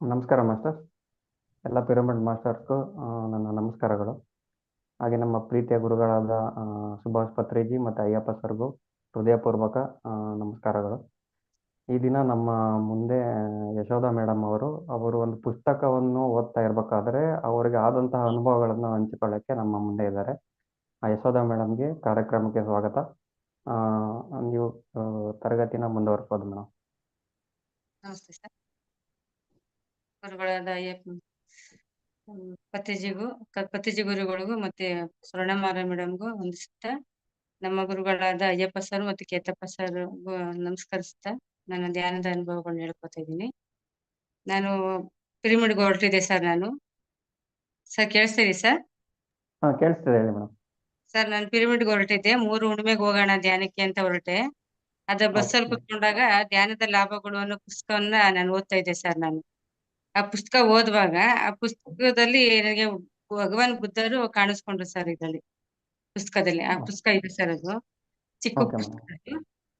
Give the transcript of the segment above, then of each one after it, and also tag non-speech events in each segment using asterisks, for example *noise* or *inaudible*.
ನಮಸ್ಕಾರ ಮಾಸ್ಟರ್. ಎಲ್ಲ ಪಿರಮಿಡ್ ಮಾಸ್ಟರ್ಸ್ಗೂ ಆ, ನನ್ನ ನಮಸ್ಕಾರಗಳು. ಹಾಗೆ ನಮ್ಮ ಪ್ರೀತಿಯ ಗುರುಗಳಾದ ಸುಭಾಷ್ ಪತ್ರಿಜಿ ಮತ್ತು ಅಯ್ಯಪ್ಪ ಸರ್ಗೂ ಹೃದಯಪೂರ್ವಕ ನಮಸ್ಕಾರಗಳು. ಈ ದಿನ ನಮ್ಮ ಮುಂದೆ ಯಶೋಧ ಮೇಡಮ್ ಅವರು ಅವರು ಒಂದು ಪುಸ್ತಕವನ್ನು ಓದ್ತಾ ಇರಬೇಕಾದ್ರೆ ಅವರಿಗೆ ಆದಂತಹ ಅನುಭವಗಳನ್ನು ಹಂಚಿಕೊಳ್ಳಕ್ಕೆ ನಮ್ಮ ಮುಂದೆ ಇದ್ದಾರೆ. ಆ ಯಶೋಧ ಮೇಡಮ್ಗೆ ಕಾರ್ಯಕ್ರಮಕ್ಕೆ ಸ್ವಾಗತ. ನೀವು ತರಗತಿನ ಮುಂದುವರಿಸ್ಬೋದು ಮೇಡಮ್ ನಮಸ್ತೆ ಸರ್. ಗುರುಗಳಾದ ಅಯ್ಯಪ್ಪ ಪತಿಜಿ ಗುರುಗಳಿಗೂ ಮತ್ತೆ ಸ್ವರ್ಣಮಾರ ಮೇಡಮ್ಗೂ ವಂದಿಸುತ್ತಾ ನಮ್ಮ ಗುರುಗಳಾದ ಅಯ್ಯಪ್ಪ ಸರ್ ಮತ್ತು ಕೇತಪ್ಪ ಸರ್ ನಮಸ್ಕರಿಸ್ತಾ ನನ್ನ ಧ್ಯಾನದ ಅನುಭವಗಳನ್ನ ಹೇಳ್ಕೊತಾ ಇದ್ದೀನಿ. ನಾನು ಪಿರಿಮಿಡ್ಗೆ ಹೊರಟಿದ್ದೆ ಸರ್ ನಾನು. ಸರ್ ಕೇಳಿಸ್ತೀರಿ ಸರ್? ಹಾ ಕೇಳಿಸ್ತಿದೆ ಹೇಳಿ ಮೇಡಮ್ ಸರ್ ನಾನು ಪಿರಿಮಿಡ್ಗೆ ಹೊರಟಿದ್ದೆ. ಮೂರು ಹುಣ್ಣಿಮೆಗೆ ಹೋಗೋಣ ಧ್ಯಾನಕ್ಕೆ ಅಂತ ಹೊರಟೆ. ಅದ ಬಸ್ಸಲ್ಲಿ ಅಲ್ಲಿ ಕುತ್ಕೊಂಡಾಗ ಧ್ಯಾನದ ಲಾಭಗಳು ಅನ್ನೋ ಪುಸ್ತಕವನ್ನ ನಾನು ಓದ್ತಾ ಇದ್ದೆ ಸರ್ ನಾನು. ಆ ಪುಸ್ತಕ ಓದುವಾಗ ಆ ಪುಸ್ತಕದಲ್ಲಿ ನನಗೆ ಭಗವಾನ್ ಬುದ್ಧರು ಕಾಣಿಸ್ಕೊಂಡ್ರು ಸರ್ ಇದ್ರಲ್ಲಿ ಪುಸ್ತಕದಲ್ಲಿ. ಆ ಪುಸ್ತಕ ಇದೆ ಸರ್ ಅದು. ಚಿಕ್ಕ ಪುಸ್ತಕ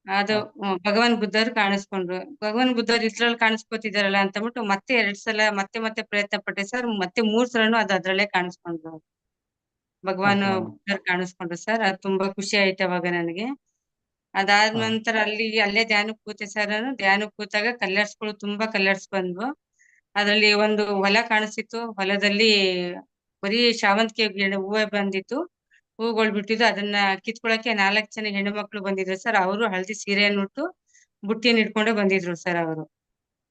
ಅದು. ಭಗವಾನ್ ಬುದ್ಧರು ಕಾಣಿಸ್ಕೊಂಡ್ರು. ಭಗವಾನ್ ಬುದ್ಧರು ಇದ್ರಲ್ಲಿ ಕಾಣಿಸ್ಕೊತಿದಾರಲ್ಲ ಅಂತ ಅಂದ್ಬಿಟ್ಟು ಮತ್ತೆ ಎರಡ್ ಸಲ ಮತ್ತೆ ಮತ್ತೆ ಪ್ರಯತ್ನ ಪಟ್ಟೆ ಸರ್ ಮತ್ತೆ ಮೂರ್ ಸಲನು ಅದು ಅದ್ರಲ್ಲೇ ಕಾಣಿಸ್ಕೊಂಡ್ರು. ಭಗವಾನ್ ಕಾಣಿಸ್ಕೊಂಡ್ರು ಸರ್. ಅದ್ ತುಂಬಾ ಖುಷಿ ಆಯ್ತು ಅವಾಗ ನನಗೆ. ಅದಾದ ನಂತರ ಅಲ್ಲಿ ಅಲ್ಲೇ ಧ್ಯಾನಕ್ಕೆ ಕೂತೆ ಸರ್ ನಾನು. ಧ್ಯಾನಕ್ಕೆ ಕೂತಾಗ ಕಲರ್ಸ್ಗಳು ತುಂಬಾ ಕಲರ್ಸ್ ಬಂದ್ವು. ಅದ್ರಲ್ಲಿ ಒಂದು ಹೊಲ ಕಾಣಿಸ್ತಿತ್ತು. ಹೊಲದಲ್ಲಿ ಬರೀ ಶಾವಂತಿಗೆ ಗಿಡ ಹೂವೇ ಬಂದಿತ್ತು. ಹೂಗಳು ಬಿಟ್ಟಿದ್ದು. ಅದನ್ನ ಕಿತ್ಕೊಳಕ್ಕೆ ನಾಲ್ಕು ಜನ ಹೆಣ್ಣು ಮಕ್ಳು ಬಂದಿದ್ರು ಸರ್. ಅವರು ಹಳದಿ ಸೀರೆಯನ್ನು ಉಟ್ಟು ಬುಟ್ಟಿಯನ್ನು ಇಟ್ಕೊಂಡೇ ಬಂದಿದ್ರು ಸರ್ ಅವರು.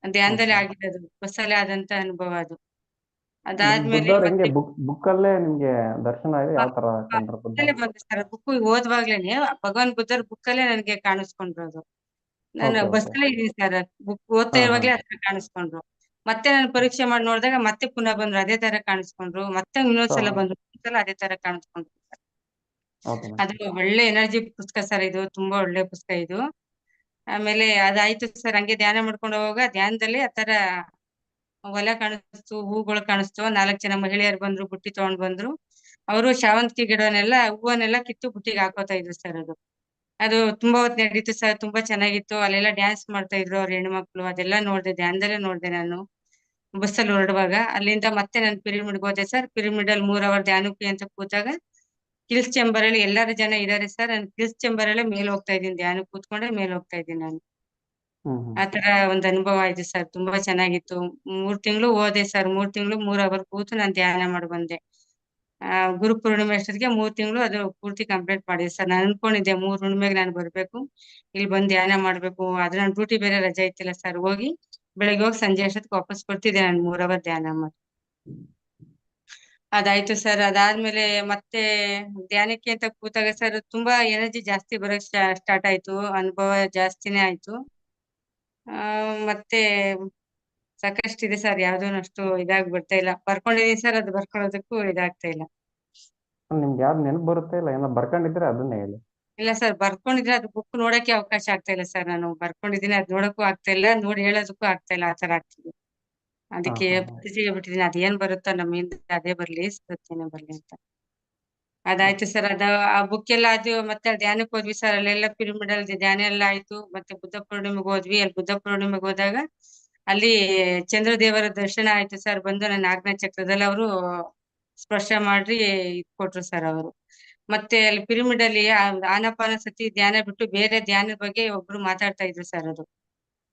ಧ್ಯಾನದಲ್ಲಿ ಆಗಿರೋದು. ಆಗಿದ್ದು ಬಸ್ಸಲ್ಲಿ ಆದಂತ ಅನುಭವ ಅದು. ಅದಾದ್ಮೇಲೆ ಬುಕ್ ಬುಕ್ಕಲ್ಲೇ ನಿಮ್ಗೆ ದರ್ಶನ ಇದೆ? ಯಾವ ತರ ಸರ್ ಬುಕ್ ಓದುವಾಗ್ಲೇನೆ ಭಗವಾನ್ ಬುದ್ಧರ್ ಬುಕ್ಕಲ್ಲೇ ನನಗೆ ಕಾಣಿಸ್ಕೊಂಡ್ರು ಅದು. ನಾನು ಬಸ್ ಅಲ್ಲೇ ಇದೀನಿ ಸರ್ ಬುಕ್ ಓದ್ತಾ. ಇರುವಾಗ್ಲೇ ಹತ್ರ ಕಾಣಿಸ್ಕೊಂಡ್ರು. ಮತ್ತೆ ನಾನು ಪರೀಕ್ಷೆ ಮಾಡಿ ನೋಡಿದಾಗ ಮತ್ತೆ ಪುನಃ ಬಂದ್ರು ಅದೇ ತರ ಕಾಣಿಸ್ಕೊಂಡ್ರು. ಮತ್ತೆ ಇನ್ನೊಂದ್ಸಲ ಸಲ ಬಂದ್ರು ಇನ್ನೊಂದ್ಸಲ ಅದೇ ತರ ಕಾಣಿಸ್ಕೊಂಡ್ರು ಅದು ಒಳ್ಳೆ ಎನರ್ಜಿ ಪುಸ್ತಕ ಸರ್ ಇದು ತುಂಬಾ ಒಳ್ಳೆ ಪುಸ್ತಕ ಇದು. ಆಮೇಲೆ ಅದಾಯ್ತು ಸರ್ ಹಂಗೆ ಧ್ಯಾನ ಮಾಡ್ಕೊಂಡು ಹೋಗುವಾಗ ಧ್ಯಾನದಲ್ಲಿ ಆತರ ಹೊಲ ಕಾಣಿಸ್ತು ಹೂಗಳು ಕಾಣಿಸ್ತು. ನಾಲ್ಕು ಜನ ಮಹಿಳೆಯರು ಬಂದ್ರು, ಬುಟ್ಟಿ ತಗೊಂಡ್ ಬಂದ್ರು. ಅವರು ಶಾವಂತಿ ಗಿಡನೆಲ್ಲ, ಹೂವನ್ನೆಲ್ಲ ಕಿತ್ತು ಬುಟ್ಟಿಗೆ ಹಾಕೋತಾ ಇದ್ರು ಸರ್ ಅದು. ಅದು ತುಂಬಾ ಹೊತ್ತು ನಡೀತು ಸರ್, ತುಂಬಾ ಚೆನ್ನಾಗಿತ್ತು. ಅಲ್ಲೆಲ್ಲ ಡ್ಯಾನ್ಸ್ ಮಾಡ್ತಾ ಇದ್ರು ಅವ್ರ ಹೆಣ್ಮಕ್ಳು. ಅದೆಲ್ಲ ನೋಡ್ದೆ, ಧ್ಯಾನದಲ್ಲೇ ನೋಡ್ದೆ ನಾನು. ಬಸ್ಸಲ್ಲಿ ಹೊರಡುವಾಗ. ಅಲ್ಲಿಂದ ಮತ್ತೆ ನಾನು ಪಿರಿಮಿಡ್ಗೆ ಹೋದೆ ಸರ್. ಪಿರಿಮಿಡ್ ಅಲ್ಲಿ ಮೂರ್ ಅವರ್ ಧ್ಯಾನಕ್ಕೆ ಅಂತ ಕೂತಾಗ ಕಿಲ್ಸ್ ಚೇಂಬರ್ ಅಲ್ಲಿ ಎಲ್ಲಾರು ಜನ ಇದಾರೆ ಸರ್. ನಾನು ಕಿಲ್ಸ್ ಚೇಂಬರ್ ಅಲ್ಲೇ ಮೇಲೆ ಹೋಗ್ತಾ ಇದ್ದೀನಿ, ಧ್ಯಾನಕ್ಕೆ ಕೂತ್ಕೊಂಡ್ರೆ ಮೇಲೆ ಹೋಗ್ತಾ ಇದ್ದೀನಿ ನಾನು. ಹ್ಮ್ ಹ್ಮ್. ಆ ತರ ಒಂದ್ ಅನುಭವ ಆಯ್ತು ಸರ್. ತುಂಬಾ ಚೆನ್ನಾಗಿತ್ತು. ಮೂರ್ ತಿಂಗಳು ಹೋದೆ ಸರ್. ಮೂರ್ ತಿಂಗಳು ಮೂರ್ ಅವರ್ ಕೂತು ನಾನು ಧ್ಯಾನ ಮಾಡಿ ಬಂದೆ. ಆ, ಗುರು ಪೂರ್ಣಿಮೆ ಅಷ್ಟೊತ್ತಿಗೆ ಮೂರ್ ತಿಂಗಳು ಅದು ಪೂರ್ತಿ ಕಂಪ್ಲೀಟ್ ಮಾಡಿದೆ ಸರ್. ನಾನು ಅನ್ಕೊಂಡಿದ್ದೆ ಮೂರ್ ಹುಣ್ಣಿಮೆಗೆ ನಾನು ಬರ್ಬೇಕು. ಇಲ್ಲಿ ಬಂದ್ ಧ್ಯಾನ ಮಾಡ್ಬೇಕು. ಆದ್ರೆ ನನ್ ಡ್ಯೂಟಿ ಬೇರೆ ರಜೆ ಇತ್ತಿಲ್ಲ ಸರ್. ಹೋಗಿ ಬೆಳಗ್ಗೆ ಹೋಗಿ ಸಂಜೆ ಅಷ್ಟೊತ್ತಿಗೆ ವಾಪಸ್ ಕೊಡ್ತಿದ್ದೆ ನಾನು ಮೂರ್ ಅವರ್ ಧ್ಯಾನ ಮಾಡಿ. ಅದಾಯ್ತು ಸರ್. ಅದಾದ್ಮೇಲೆ ಮತ್ತೆ ಧ್ಯಾನಕ್ಕೆ ಅಂತ ಕೂತಾಗ ಸರ್ ತುಂಬಾ ಎನರ್ಜಿ ಜಾಸ್ತಿ ಬರಕ್ ಸ್ಟಾರ್ಟ್ ಆಯ್ತು. ಅನುಭವ ಜಾಸ್ತಿನೇ ಆಯ್ತು. ಆ ಮತ್ತೆ ಸಾಕಷ್ಟಿದೆ ಸರ್ ಯಾವ್ದೂ ಅಷ್ಟು ಇದಾಗ್ ಬರ್ತಾ ಇಲ್ಲ. ಬರ್ಕೊಂಡಿದೀನಿ ಸರ್ ಅದು ಬರ್ಕೊಳ್ಳೋದಕ್ಕೂ ಇದಾಗ್ತಾ ಇಲ್ಲ. ನಿಮ್ಗೆ ಯಾವ್ದು ನೆನಪು ಬರುತ್ತೆ ಇಲ್ಲ? ಏನೋ ಬರ್ಕೊಂಡಿದ್ರೆ ಅದನ್ನೇ ಹೇಳಿ. ಇಲ್ಲ ಸರ್ ಬರ್ಕೊಂಡಿದ್ರೆ ಅದು ಬುಕ್ ನೋಡಕ್ಕೆ ಅವಕಾಶ ಆಗ್ತಾ ಇಲ್ಲ ಸರ್. ನಾನು ಬರ್ಕೊಂಡಿದ್ದೀನಿ ಅದ್ ನೋಡಕ್ಕೂ ಆಗ್ತಾ ಇಲ್ಲ ನೋಡಿ ಹೇಳೋದಕ್ಕೂ ಆಗ್ತಾ ಇಲ್ಲ ಆತರ ಆಗ್ತಿದೆ. ಅದಕ್ಕೆ ಹಾ. ಪತ್ರಿಕೆಗೆ ಬಿಟ್ಟಿದ್ದೀನಿ ಅದೇನ್ ಬರುತ್ತೋ ನಮ್ಮಿಂದ ಅದೇ ಬರ್ಲಿ ಸತ್ಯನೇ ಬರ್ಲಿ ಅಂತ. ಅದಾಯ್ತು ಸರ್. ಅದ ಆ ಬುಕ್ ಎಲ್ಲ ಅದು ಮತ್ತೆ ಧ್ಯಾನಕ್ಕೆ ಹೋದ್ವಿ ಸರ್. ಅಲ್ಲೆಲ್ಲ ಪಿರಿಮಿಡ್ ಅಲ್ಲಿ ಧ್ಯಾನ ಎಲ್ಲ ಆಯ್ತು. ಮತ್ತೆ ಬುದ್ಧ ಪೂರ್ಣಿಮೆಗೆ ಹೋದ್ವಿ. ಅಲ್ಲಿ ಬುದ್ಧ ಪೂರ್ಣಿಮೆಗೆ ಹೋದಾಗ ಅಲ್ಲಿ ಚಂದ್ರ ದೇವರ ದರ್ಶನ ಆಯ್ತು ಸರ್. ಬಂದು ನನ್ನ ಆಜ್ಞಾ ಚಕ್ರದಲ್ಲಿ ಅವರು ಸ್ಪರ್ಶ ಮಾಡ್ರಿ ಕೊಟ್ರು ಸರ್ ಅವರು. ಮತ್ತೆ ಅಲ್ಲಿ ಪಿರಿಮಿಡ್ ಅಲ್ಲಿ ಆನಾಪಾನ ಸತಿ ಧ್ಯಾನ ಬಿಟ್ಟು ಬೇರೆ ಧ್ಯಾನದ ಬಗ್ಗೆ ಒಬ್ರು ಮಾತಾಡ್ತಾ ಇದ್ರು ಸರ್ ಅದು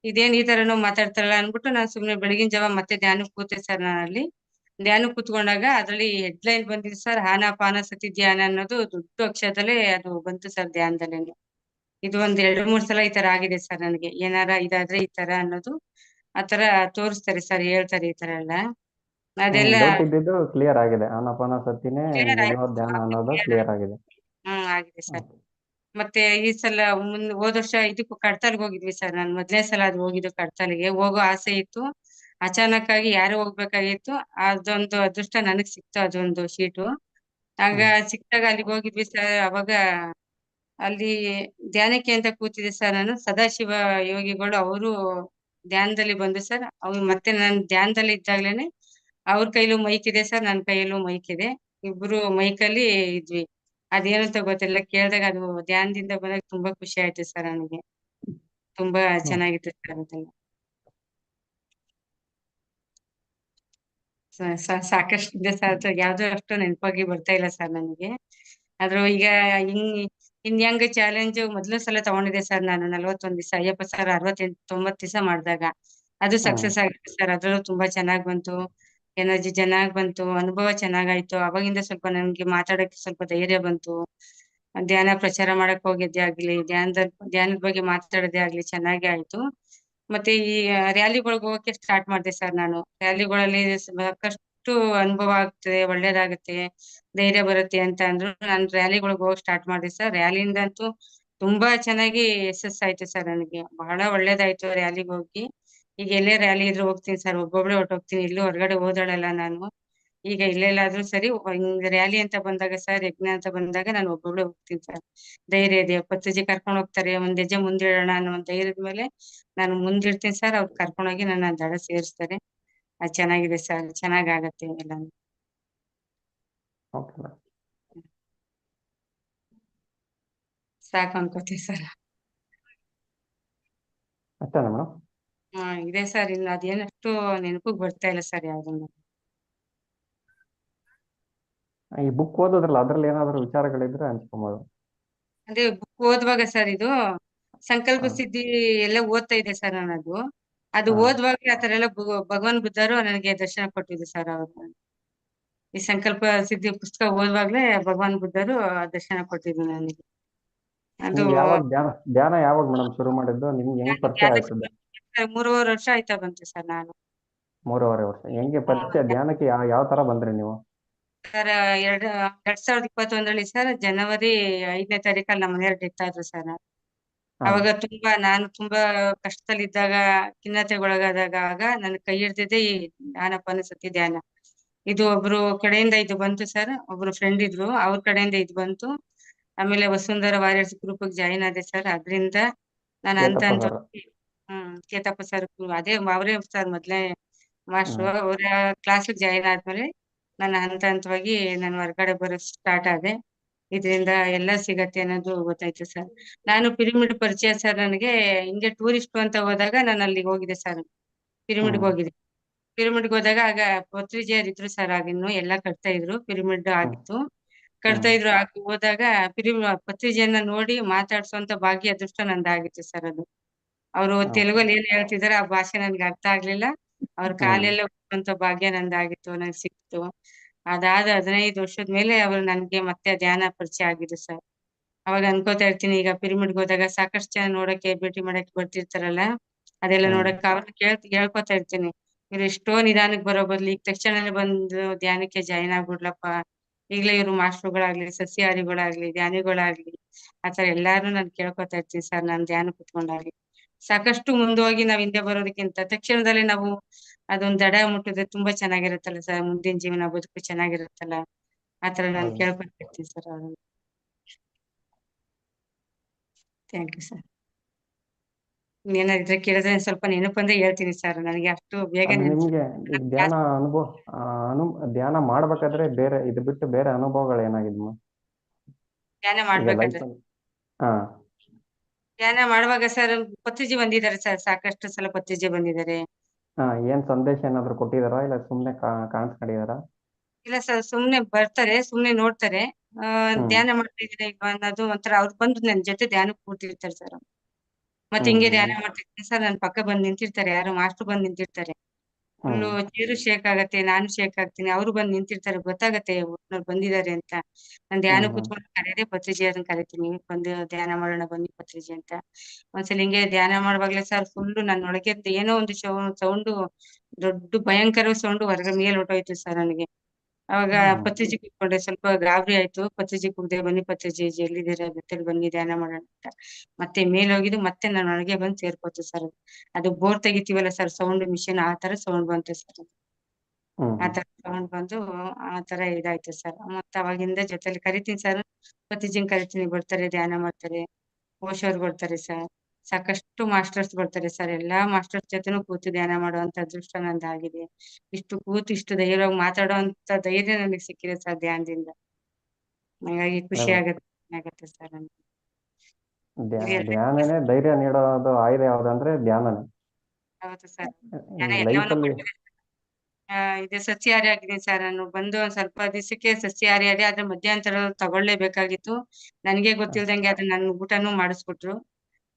ಇದೇನ್ ಈ ತರನು ಮಾತಾಡ್ತಾರಲ್ಲ ಅನ್ಬಿಟ್ಟು ನಾನು ಸುಮ್ನೆ ಬೆಳಗಿನ ಜಾವ ಮತ್ತೆ ಧ್ಯಾನಕ್ಕೆ ಕೂತೆ ಸರ್ ನಾನು ಅಲ್ಲಿ ಧ್ಯಾನಕ್ಕೆ ಕೂತ್ಕೊಂಡಾಗ ಅದ್ರಲ್ಲಿ ಹೆಡ್ಲೈನ್ ಬಂದಿದೆ ಸರ್ ಆನಾಪಾನ ಸತಿ ಧ್ಯಾನ ಅನ್ನೋದು ದೊಡ್ಡ ಅಕ್ಷರದಲ್ಲೇ ಅದು ಬಂತು ಸರ್ ಧ್ಯಾನದಲ್ಲಿ ಇದು ಒಂದ್ ಎರಡು ಮೂರ್ ಸಲ ಈ ತರ ಆಗಿದೆ ಸರ್ ನನಗೆ. ಏನಾರ ಇದಾದ್ರೆ ಈ ತರ ಅನ್ನೋದು ಆತರ ತೋರಿಸ್ತಾರೆ ಸರ್ ಹೇಳ್ತಾರೆ ಈ ತರ ಎಲ್ಲ. ಅದೆಲ್ಲ ಕ್ಲಿಯರ್ ಆಗಿದೆ. ಆನಪಾನ ಸತಿನೇ Clear ನಡೆಯುವ ಆಯ್ತು. ಧ್ಯಾನ ಅನ್ನೋದು ಕ್ಲಿಯರ್ ಆಗಿದೆ. ಹ್ಮ್ ಆಗಿದೆ ಸರ್. ಮತ್ತೆ ಈ ಸಲ ಮುಂದ್ ಹೋದ ವರ್ಷ ಇದಕ್ಕೂ ಕಡ್ತಲ್ಗೆ ಹೋಗಿದ್ವಿ ಸರ್. ನಾನು ಮೊದ್ಲನೇ ಸಲ ಅದು ಹೋಗಿದ್ದು ಕಡ್ತಲ್ಗೆ. ಹೋಗೋ ಆಸೆ ಇತ್ತು. ಅಚಾನಕ್ ಆಗಿ ಯಾರು ಹೋಗ್ಬೇಕಾಗಿತ್ತು? ಅದೊಂದು ಅದೃಷ್ಟ ನನಗ್ ಸಿಕ್ತು ಅದೊಂದು ಶೀಟು. ಆಗ ಸಿಕ್ತಾಗ ಅಲ್ಲಿಗೆ ಹೋಗಿದ್ವಿ ಸರ್ ಅವಾಗ ಅಲ್ಲಿ ಧ್ಯಾನಕ್ಕೆ ಅಂತ ಕೂತಿದ್ದೆ ಸರ್ ನಾನು. ಸದಾಶಿವ ಯೋಗಿಗಳು ಅವರು ಧ್ಯಾನದಲ್ಲಿ ಬಂದು ಸರ್. ಅವ್ರು ಮತ್ತೆ ನಾನು ಧ್ಯಾನದಲ್ಲಿ ಇದ್ದಾಗ್ಲೇನೆ ಅವ್ರ ಕೈಲೂ ಮೈಕ್ ಇದೆ ಸರ್ ನನ್ನ ಕೈಯಲ್ಲೂ ಮೈಕ್ ಇದೆ. ಇಬ್ರು ಮೈಕಲ್ಲಿ ಇದ್ವಿ. ಅದೇನಂತ ಗೊತ್ತಿಲ್ಲ. ಕೇಳ್ದಾಗ ಅದು ಧ್ಯಾನದಿಂದ ಬಂದಾಗ ತುಂಬಾ ಖುಷಿ ಆಯ್ತು ಸರ್ ನನಗೆ. ತುಂಬಾ ಚೆನ್ನಾಗಿತ್ತು ಸರ್ ಅದೆಲ್ಲ. ಸಾಕಷ್ಟು ಇದೆ ಸರ್ ಯಾವ್ದು ಅಷ್ಟು ನೆನಪಾಗಿ ಬರ್ತಾ ಇಲ್ಲ ಸರ್ ನನಗೆ. ಆದ್ರೂ ಈಗ ಹಿಂಗ್ ಇನ್ ಹೆಂಗ್ ಚಾಲೆಂಜ್ ಮೊದ್ಲು ಸಲ ತಗೊಂಡಿದ್ದೆ ಸರ್ ನಾನು ನಲ್ವತ್ತೊಂದ್ ದಿವಸ ಅಯ್ಯಪ್ಪ ಸರ್ ಅರವತ್ತೆಂಟು ತೊಂಬತ್ ದಿವಸ ಮಾಡಿದಾಗ. ಅದು. ಸಕ್ಸಸ್ ಆಗಿತ್ತು ಸರ್. ಅದ್ರಲ್ಲೂ ತುಂಬಾ ಚೆನ್ನಾಗ್ ಬಂತು. ಎನರ್ಜಿ ಚೆನ್ನಾಗ್ ಬಂತು. ಅನುಭವ ಚೆನ್ನಾಗಾಯ್ತು ಅವಾಗಿಂದ ಸ್ವಲ್ಪ ನನ್ಗೆ ಮಾತಾಡಕ್ಕೆ ಸ್ವಲ್ಪ ಧೈರ್ಯ ಬಂತು. ಧ್ಯಾನ ಪ್ರಚಾರ ಮಾಡಕ್ ಹೋಗಿದ್ದೆ ಆಗ್ಲಿ ಧ್ಯಾನದ ಧ್ಯಾನದ ಬಗ್ಗೆ ಮಾತಾಡೋದೇ ಆಗ್ಲಿ ಚೆನ್ನಾಗೇ ಆಯ್ತು. ಮತ್ತೆ ಈ ರ್ಯಾಲಿಗಳಿಗೆ ಹೋಗಕ್ಕೆ ಸ್ಟಾರ್ಟ್ ಮಾಡಿದೆ ಸರ್ ನಾನು. ರ್ಯಾಲಿಗಳಲ್ಲಿ ಸಾಕಷ್ಟು ಅನುಭವ ಆಗ್ತದೆ, ಒಳ್ಳೇದಾಗುತ್ತೆ, ಧೈರ್ಯ ಬರುತ್ತೆ ಅಂತ ಅಂದ್ರು ನಾನು ರ್ಯಾಲಿಗಳಿಗೆ ಹೋಗಕ್ ಸ್ಟಾರ್ಟ್ ಮಾಡಿದೆ ಸರ್ ರ್ಯಾಲಿಯಿಂದ ಅಂತೂ ತುಂಬಾ ಚೆನ್ನಾಗಿ ಯಶಸ್ ಆಯ್ತು ಸರ್ ನನಗೆ. ಬಹಳ ಒಳ್ಳೇದಾಯ್ತು ರ್ಯಾಲಿಗೆ ಹೋಗಿ. ಈಗ ಎಲ್ಲೇ ರ್ಯಾಲಿ ಇದ್ರೂ ಹೋಗ್ತೀನಿ ಸರ್ ಒಬ್ಬೊಬ್ಳೆ ಹೊರ್ಟೋಗ್ತೀನಿ. ಎಲ್ಲೂ ಹೊರಗಡೆ ಓದಾಡಲ್ಲ ನಾನು. ಈಗ ಇಲ್ಲೆಲ್ಲಾದ್ರೂ ಸರಿ ಹಿಂಗ್ ರ್ಯಾಲಿ ಅಂತ ಬಂದಾಗ ಸರ್ ಯಜ್ಞ ಅಂತ ಬಂದಾಗ ನಾನು ಒಬ್ಬೊಬ್ಳೆ ಹೋಗ್ತೀನಿ ಸರ್. ಧೈರ್ಯ ಇದೆ ಪತ್ರಿಜಿ ಕರ್ಕೊಂಡು ಹೋಗ್ತಾರೆ ಒಂದ್ ಹೆಜ್ಜೆ ಮುಂದಿಡೋಣ ಅನ್ನೋ ಒಂದ್ ಧೈರ್ಯದ ಮೇಲೆ ನಾನು ಮುಂದಿಡ್ತೀನಿ ಸರ್. ಅವ್ರು ಕರ್ಕೊಂಡೋಗಿ ನನ್ನ ದಡ ಸೇರಿಸ್ತಾರೆ. ಅದ್ ಚೆನ್ನಾಗಿದೆ ಸರ್ ಚೆನ್ನಾಗಾಗತ್ತೆ ಎಲ್ಲ. ಓಕೆ ಮೇಡಮ್ ಸಾಕು ಅನ್ಕೋತೀವಿ ಸರ್. ಹಾ ಇದೆ ಸರ್. ಇನ್ನು ಅದೇನಷ್ಟು ನೆನಪಿಗೆ ಬರ್ತಾ ಇಲ್ಲ ಸರ್ ಯಾವ್ದನ್ನು. ಈ ಬುಕ್ ಓದೋದ್ರಲ್ಲ ಅದ್ರಲ್ಲಿ ಏನಾದ್ರು ವಿಚಾರಗಳಿದ್ರೆ ಹಂಚ್ಕೊಬೋದು. ಅದೇ ಬುಕ್ ಓದುವಾಗ ಸರ್ ಇದು ಸಂಕಲ್ಪ. ಸಿದ್ಧಿ ಎಲ್ಲ ಓದ್ತಾ ಇದೆ ಸರ್ ನಾನು ಅದು ಅದು. ಓದುವಾಗ ಆತರ ಎಲ್ಲ ಭಗ- ಭಗವಾನ್ ಬುದ್ಧರು ನನಗೆ ದರ್ಶನ ಕೊಟ್ಟಿದ್ದೆ ಸರ್ ಅವರು. ಈ ಸಂಕಲ್ಪ ಸಿದ್ಧಿ ಪುಸ್ತಕ ಓದುವಾಗ್ಲೇ ಭಗವಾನ್ ಬುದ್ಧರು ದರ್ಶನ ಕೊಟ್ಟಿದ್ರು ನನಗೆ. ಅದು ನಿಮ್ಗೆ ಯಾವಾಗ ಧ್ಯಾನ ಧ್ಯಾನ ಯಾವಾಗ ಮೇಡಮ್ ಶುರು ಮಾಡಿದ್ದು? ನಿಮ್ಗೆ ಹೆಂಗ್ ಪರಿಚಯ ಆಯ್ತು? ಮೂರುವರೆ ವರ್ಷ ಆಯ್ತಾ ಬಂತು ಸರ್ ನಾನು. ಮೂರುವರೆ ವರ್ಷ. ಹೆಂಗೆ ಪರಿಚಯ? ಧ್ಯಾನಕ್ಕೆ ಯಾವ ಯಾವ ತರ ಬಂದ್ರಿ ನೀವು? ಸರ್ ಎರಡ್ ಎರಡ್ ಸಾವಿರದ ಇಪ್ಪತ್ತೊಂದರಲ್ಲಿ ಸರ್ ಜನವರಿ ಐದನೇ ತಾರೀಕಲ್ಲಿ ನಮ್ಮ ಮನೆಯವ್ರು ಡೆತ್ ಆದ್ರು ಸರ್ ಅವಾಗ ತುಂಬಾ ನಾನು ತುಂಬಾ ಕಷ್ಟದಲ್ಲಿದ್ದಾಗ ಖಿನ್ನತೆಗೊಳಗಾದಾಗ ಆಗ ನನ್ನ ಕೈ ಹಿಡ್ದಿದ್ದೆ ಈ ಧ್ಯಾನಪಾನ ಸತಿ ಧ್ಯಾನ. ಇದು ಒಬ್ರು ಕಡೆಯಿಂದ ಇದು ಬಂತು ಸರ್ ಒಬ್ರು ಫ್ರೆಂಡ್ ಇದ್ರು ಅವ್ರ ಕಡೆಯಿಂದ ಇದು ಬಂತು. ಆಮೇಲೆ ವಸುಂಧರ ವಾರಿಯರ್ಸ್ ಗ್ರೂಪ್ ಜಾಯಿನ್ ಆದೆ ಸರ್ ಅದ್ರಿಂದ ನಾನು ಅಂತ ಅಂತ ಹ್ಮ್ ಕೇತಪ್ಪ ಸರ್ ಅದೇ ಅವರೇ ಸರ್ ಮೊದ್ಲೇ ಮಾಸ್ಟ್ರು ಅವ್ರ ಅವರ ಕ್ಲಾಸ್ ಜಾಯಿನ್ ಆದ್ಮೇಲೆ ನಾನು ಹಂತ ಹಂತವಾಗಿ ನಾನು ಹೊರಗಡೆ ಬರೋಕ್ ಸ್ಟಾರ್ಟ್ ಆದೆ. ಇದರಿಂದ ಎಲ್ಲ ಸಿಗತ್ತೆ ಅನ್ನೋದು ಗೊತ್ತಾಯ್ತು ಸರ್. ನಾನು ಪಿರಿಮಿಡ್ ಪರಿಚಯ ಸರ್ ನನಗೆ ಹಿಂಗೆ ಟೂರಿಸ್ಟ್ ಅಂತ ಹೋದಾಗ ನಾನು ಅಲ್ಲಿಗೆ ಹೋಗಿದ್ದೆ ಸರ್. ಪಿರಿಮಿಡ್ಗೆ ಹೋಗಿದೆ ಹೋಗಿದ್ದೆ. ಪಿರಿಮಿಡ್ಗೆ ಹೋದಾಗ ಆಗ ಪತ್ರಿಜಿಯರ್ ಇದ್ರು ಸರ್ ಆಗಿನ್ನು ಎಲ್ಲ ಕಟ್ತಾ ಇದ್ರು. ಪಿರಿಮಿಡ್ ಆಗಿತ್ತು. ಕಟ್ತಾ ಇದ್ರು ಆಗ ಹೋದಾಗ ಪಿರಿಮಿಡ್ ಪತ್ರಿಜಿಯನ್ನ ನೋಡಿ ಮಾತಾಡ್ಸೋಂತ ಭಾಗ್ಯ ಅದೃಷ್ಟ ನಂದಾಗಿತ್ತು ಸರ್ ಅದು. ಅವರು. ತೆಲುಗಲ್ಲಿ ಏನ್ ಹೇಳ್ತಿದಾರೆ ಆ ಭಾಷೆ ನನ್ಗೆ ಅರ್ಥ ಆಗ್ಲಿಲ್ಲ. ಅವ್ರ ಕಾಲೆಲ್ಲಾ ಹೋಗುವಂತ ಭಾಗ್ಯ ನಂದಾಗಿತ್ತು ನಂಗೆ ಸಿಕ್ತು. ಅದಾದ ಹದಿನೈದು ವರ್ಷದ ಮೇಲೆ ಅವ್ರು ನನ್ಗೆ ಮತ್ತೆ ಧ್ಯಾನ ಪರಿಚಯ ಆಗಿದ್ರು ಸರ್. ಅವಾಗ ಅನ್ಕೋತಾ ಇರ್ತೀನಿ ಈಗ ಪಿರಿಮಿಡ್ಗೆ ಹೋದಾಗ ಸಾಕಷ್ಟು ಜನ ನೋಡಕ್ಕೆ ಭೇಟಿ ಮಾಡಕ್ಕೆ ಬರ್ತಿರ್ತಾರಲ್ಲ ಅದೆಲ್ಲ. ನೋಡಕ್ ಅವ್ರನ್ನ ಕೇಳ್ ಕೇಳ್ಕೊತಾ ಇರ್ತೀನಿ. ಇವ್ರು ಎಷ್ಟೋ ನಿಧಾನಕ್ ಬರೋ ಬದ್ಲು ಈಗ ತಕ್ಷಣನೇ ಬಂದು ಧ್ಯಾನಕ್ಕೆ ಜಾಯಿನ್ ಆಗ್ಬಿಡ್ಲಪ್ಪ. ಈಗ್ಲೇ ಇವ್ರು ಮಾಸ್ಟರ್ಗಳಾಗ್ಲಿ ಸಸ್ಯಾಹಾರಿಗಳಾಗ್ಲಿ ಧ್ಯಾನಿಗಳಾಗ್ಲಿ ಆತರ ಎಲ್ಲಾರು ನಾನು ಕೇಳ್ಕೊತಾ ಇರ್ತೀನಿ ಸರ್ ನಾನು ಧ್ಯಾನ ಕುತ್ಕೊಂಡಾಗ್ಲಿ ಸಾಕಷ್ಟು ಮುಂದೋಗಿ ನಾವ್ ಹಿಂದೆ ಬರೋದಕ್ಕಿಂತ ತಕ್ಷಣದಲ್ಲಿ ನಾವು ಅದೊಂದ್ ದಡ ಮುಟ್ಟಿದ್ರೆ ತುಂಬಾ ಚೆನ್ನಾಗಿರುತ್ತಲ್ಲ ಸರ್ ಮುಂದಿನ ಜೀವನ ಬದುಕು ಚೆನ್ನಾಗಿರುತ್ತಲ್ಲ? ಆತರ ನಾನು ಕೇಳ್ಕೊಂಡಿರ್ತೀನಿ ಸರ್ ಅವ್ರನ್ನ. ಥ್ಯಾಂಕ್ ಯು ಸರ್ ಏನಾದ್ರೆ ಕೇಳಿದ್ರೆ ಸ್ವಲ್ಪ ನೆನಪು ಅಂದ್ರೆ ಹೇಳ್ತೀನಿ ಸರ್ ನನಗೆ ಅಷ್ಟು ಬೇಗ ನಿಮ್ಗೆ ಧ್ಯಾನ ಅನುಭವ ಅನು ಧ್ಯಾನ ಮಾಡ್ಬೇಕಾದ್ರೆ ಬೇರೆ ಇದು ಬಿಟ್ಟು ಬೇರೆ ಅನುಭವಗಳು ಏನಾಗಿದ್ವು ಧ್ಯಾನ ಮಾಡ್ಬೇಕಾದ್ರೆ? ಹಾ. ಧ್ಯಾನ ಮಾಡುವಾಗ ಸರ್ ಪತ್ರಿಜಿ ಬಂದಿದ್ದಾರೆ ಸರ್ ಸಾಕಷ್ಟು ಸಲ ಪತ್ರಿಜಿ ಬಂದಿದ್ದಾರೆ. ಹಾ ಏನ್ ಸಂದೇಶ ಏನಾದ್ರು ಕೊಟ್ಟಿದಾರಾ ಇಲ್ಲ ಸುಮ್ನೆ ಕಾಣಿಸ್ಕೊಂಡಿದಾರಾ ಇಲ್ಲ ಸರ್ ಸುಮ್ನೆ ಬರ್ತಾರೆ ಸುಮ್ನೆ ನೋಡ್ತಾರೆ. ಆ ಧ್ಯಾನ ಮಾಡ್ತಾ ಇದ್ರೆ ಅನ್ನೋದು ಒಂಥರ ಅವ್ರು ಬಂದು ನನ್ ಜೊತೆ ಧ್ಯಾನಕ್ಕೆ ಕೂತಿರ್ತಾರೆ ಸರ್ ಮತ್ತೆ ಹಿಂಗೆ ಧ್ಯಾನ ಮಾಡ್ತಿರ್ತೀನಿ ಸರ್ ನನ್ ಪಕ್ಕ ಬಂದ್ ನಿಂತಿರ್ತಾರೆ ಯಾರು ಮಾಸ್ಟರ್ ಬಂದ್ ನಿಂತಿರ್ತಾರೆ. Full hmm. ಚೇರು ಶೇಕ್ ಆಗತ್ತೆ ನಾನು ಶೇಕ್ ಆಗ್ತೀನಿ ಅವರು ಬಂದ್ ನಿಂತಿರ್ತಾರೆ ಗೊತ್ತಾಗತ್ತೆ ಅವ್ರು ಬಂದಿದ್ದಾರೆ ಅಂತ. ನಾನ್ ಧ್ಯಾನ ಕುತ್ಕೊಂಡು ಕರೆಯದೆ ಪತ್ರಿಜಿ ಅದನ್ನ ಕರಿತೀನಿ ಬಂದು ಧ್ಯಾನ ಮಾಡೋಣ ಬನ್ನಿ ಪತ್ರಿಜಿ ಅಂತ. ಒಂದ್ಸಲ ಹಿಂಗೆ ಧ್ಯಾನ ಮಾಡುವಾಗ್ಲೇ ಸರ್ ಫುಲ್ ನನ್ನೊಳಗೆ ಏನೋ ಒಂದು ಸೌಂಡ್ ದೊಡ್ಡ ಭಯಂಕರ ಸೌಂಡ್ ಹೊರಗೆ ಮೇಲೆ ಹೊಟ್ಟೋಯ್ತು ಸರ್ ನನಗೆ. ಅವಾಗ ಹ್ಮ್. ಪತ್ರಿಜಿ ಕೂತ್ಕೊಂಡೆ ಸ್ವಲ್ಪ ಗಾಬರಿ ಆಯ್ತು. ಪತ್ರಿಜಿ ಕೂಗ್ದೆ ಬನ್ನಿ ಪತ್ರಿಜಿ ಎಲ್ಲಿದ್ದೀರಾ? ಗೊತ್ತಿಲ್ಲ ಬನ್ನಿ ಧ್ಯಾನ ಮಾಡೋಣ ಅಂತ. ಮತ್ತೆ ಮೇಲ್ ಹೋಗಿದ್ದು ಮತ್ತೆ ನಾನು ಒಳಗೆ ಬಂದು ಸೇರ್ಕೋತು ಸರ್. ಅದು ಬೋರ್ ತೆಗಿತೀವಲ್ಲ ಸರ್ ಸೌಂಡ್ ಮಿಷಿನ್ ಆ ತರ ಸೌಂಡ್ ಬಂತು ಸರ್. ಆ ತರ ಸೌಂಡ್ ಬಂದು ಆ ತರ ಇದಾಯ್ತು ಸರ್. ಮತ್ತೆ ಅವಾಗಿಂದ ಜೊತೆಲಿ ಕರಿತೀನಿ ಸರ್. ಪತ್ರಿಜಿನ್ ಕರಿತೀನಿ. ಬರ್ತಾರೆ ಧ್ಯಾನ ಮಾಡ್ತಾರೆ. ಓಶೋರ್ ಬರ್ತಾರೆ ಸರ್. ಸಾಕಷ್ಟು ಮಾಸ್ಟರ್ಸ್ ಬರ್ತಾರೆ ಸರ್. ಎಲ್ಲಾ ಮಾಸ್ಟರ್ಸ್ ಜೊತೆನೂ ಕೂತು ಧ್ಯಾನ ಮಾಡುವಂತ ಅದೃಷ್ಟ ನಂದಾಗಿದೆ. ಇಷ್ಟು ಕೂತು ಇಷ್ಟು ಧೈರ್ಯವಾಗಿ ಮಾತಾಡುವಂತ ಧೈರ್ಯ ನನಗೆ ಸಿಕ್ಕಿದೆ ಸರ್ ಧ್ಯಾನದಿಂದ. ಹಾಗಾಗಿ ಖುಷಿ ಆಗತ್ತೆ ಆಗತ್ತೆ ಸರ್ ನನಗೆ ಧ್ಯಾನನೇ ಧೈರ್ಯ ನೀಡೋದು ಆಯುಧ ಯಾವ್ದಂದ್ರೆ ಧ್ಯಾನನೇ. ಹೌದು ಸರ್. ಇದು ಸಸ್ಯಾಹಾರಿ ಆಗಿದ್ದೀನಿ ಸರ್. ನಾನು ಬಂದು ಒಂದ್ ಸ್ವಲ್ಪ ದಿವಸಕ್ಕೆ ಸಸ್ಯಾಹಾರಿ ಆದೆ ಆದ್ರೆ ಮಧ್ಯಂತರ ತಗೊಳ್ಳೇಬೇಕಾಗಿತ್ತು. ನನ್ಗೆ ಗೊತ್ತಿಲ್ದಂಗೆ ಅದನ್ನ ನನ್ ಊಟನೂ ಮಾಡಿಸ್ಬಿಟ್ರು.